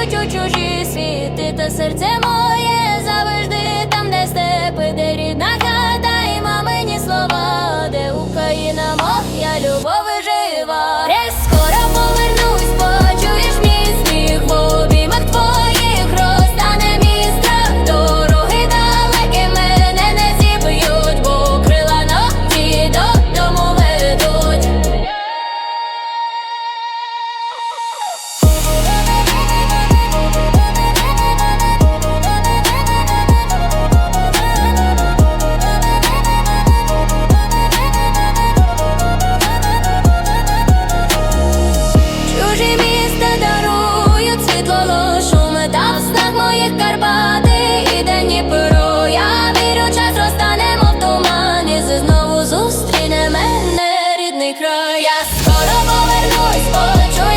летять у чужі світи, та серце моє я скоро повернусь, полечу